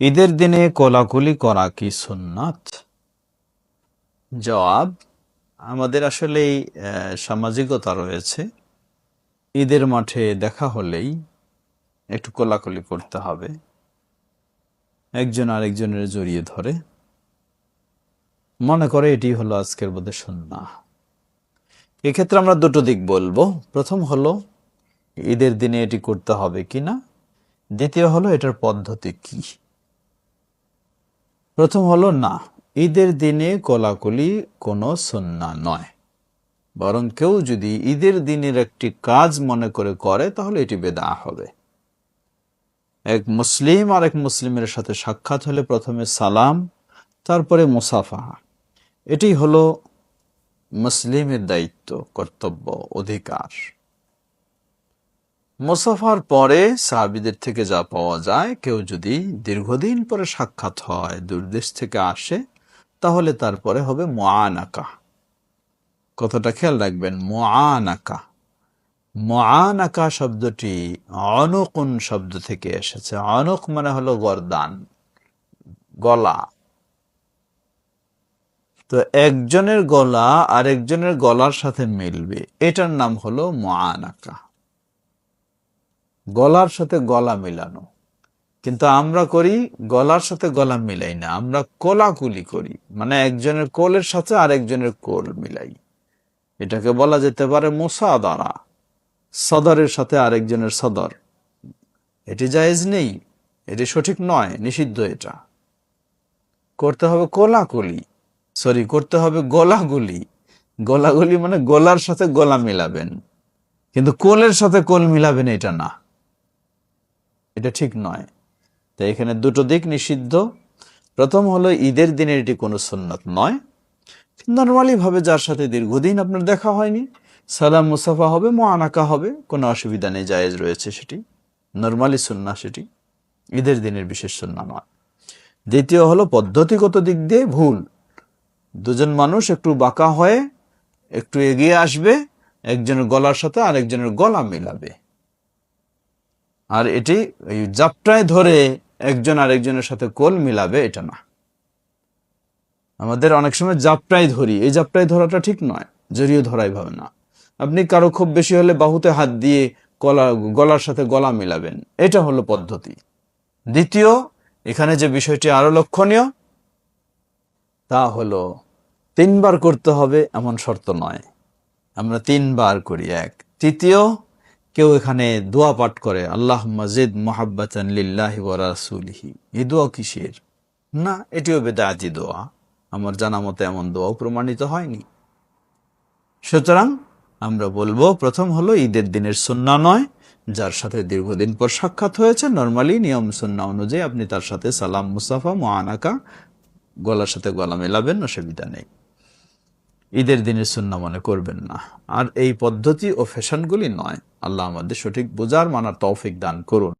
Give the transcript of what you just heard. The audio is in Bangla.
ঈদের দিনে কোলাকুলি করা কি সুন্নাত? জবাব আমাদের আসলেই আহ, সামাজিকতা রয়েছে। ঈদের মাঠে দেখা হলেই একটু কোলাকুলি করতে হবে। একজন আরেকজনের জড়িয়ে ধরে। মনে করে এটি হলো আজকের বোধে সুন্না এক্ষেত্রে আমরা দুটো দিক বলব। প্রথম হলো ঈদের দিনে এটি করতে হবে কিনা? দ্বিতীয় হলো এটার পদ্ধতি কি? প্রথম হলো না। ঈদের দিনে কোলাকুলি কোনো সন্না নয়। বরং কেউ যদি ঈদের দিনের একটি কাজ মনে করে করে, তাহলে এটি বেদা হবে। এক মুসলিম আর এক মুসলিমের সাথে সাক্ষাৎ হলে প্রথমে সালাম, তারপরে মুসাফা এটি হলো মুসলিমের দায়িত্ব, কর্তব্য, অধিকার। মুসাফার পরে সাহাবিদের থেকে যা পাওয়া যায়, কেউ যদি দীর্ঘদিন পরে সাক্ষাৎ হয়, দূরদেশ থেকে আসে, তাহলে তারপরে হবে মোয়ানাকা কতটা খেয়াল রাখবেন মোয়ানাকা মোয়ানাকা শব্দটি অনকুন শব্দ থেকে এসেছে। অনক মানে হলো গরদান, গলা। তো একজনের গলা আরেকজনের গলার সাথে মিলবে, এটার নাম হলো মোয়ানাকা গলার সাথে গলা মেলানো। কিন্তু আমরা করি গলার সাথে গলা মিলাই না, আমরা কোলাকুলি করি। মানে একজনের কোলের সাথে আরেকজনের কোল মিলাই। এটাকে বলা যেতে পারে মোসাদারা, সদরের সাথে আরেকজনের সদর। এটি জায়েজ নেই, এটি সঠিক নয়, নিষিদ্ধ এটা। করতে হবে কোলাকুলি, সরি, করতে হবে গলাগুলি। গলাগুলি মানে গলার সাথে গলা মিলাবেন। কিন্তু কোলের সাথে কোল মিলাবেন এটা না। এটা ঠিক নয়। তাই এখানে দুটো দিক নিষিদ্ধ। প্রথম হলো ঈদের দিনে এটি কোনো সুন্নত নয়। নর্মালি ভাবে যার সাথে দীর্ঘদিন আপনার দেখা হয়নি, সালাম মুসাফা হবে, মোয়ানাকা হবে, কোনো অসুবিধা নেই, জায়েজ রয়েছে সেটি। নর্মালি সুন্না সেটি। ঈদের দিনের বিশেষ সুন্না নয়। দ্বিতীয় হলো পদ্ধতিগত দিক দিয়ে ভুল। দুজন মানুষ একটু বাঁকা হয়ে একটু এগিয়ে আসবে, একজনের গলার সাথে আরেকজনের গলা মিলাবে। আর এটি জাপটায় ধরে একজন আরেকজনের সাথে কোল মিলাবে, এটা না আমাদের অনেক সময় জাপটাই ধরি, এই জাপটাই ধরাটা ঠিক নয় জড়িয়ে ধরাই ভাবে না। আপনি কারও খুব বেশি হলে বাহুতে হাত দিয়ে গলা গলার সাথে গলা মিলাবেন, এটা হলো পদ্ধতি। দ্বিতীয়, এখানে যে বিষয়টি আরও লক্ষণীয়, তা হলো তিনবার করতে হবে এমন শর্ত নয়। আমরা তিনবার করি, এক। তৃতীয় কেউ এখানে দোয়া পাঠ করে আল্লাহ মজিদ মোহাব্বাতান লিল্লাহি ওয়া এই দোয়া কিসের? না, এটিও বেদাতি দোয়া। আমার জানা মতে এমন দোয়াও প্রমাণিত হয়নি। সুতরাং আমরা বলব, প্রথম হলো ঈদের দিনের সুন্না নয়, যার সাথে দীর্ঘদিন পর সাক্ষাৎ হয়েছে। নর্মালি নিয়ম সুন্না অনুযায়ী আপনি তার সাথে সালাম, মুসাফা মোয়ানাকা গলার সাথে গলা মেলাবেন, অসুবিধা নেই। ঈদের দিনে সুন্না মনে করবেন না। আর এই পদ্ধতি ও ফ্যাশনগুলি নয়। আল্লাহ আমাদের সঠিক বোঝার মানার তৌফিক দান করুন।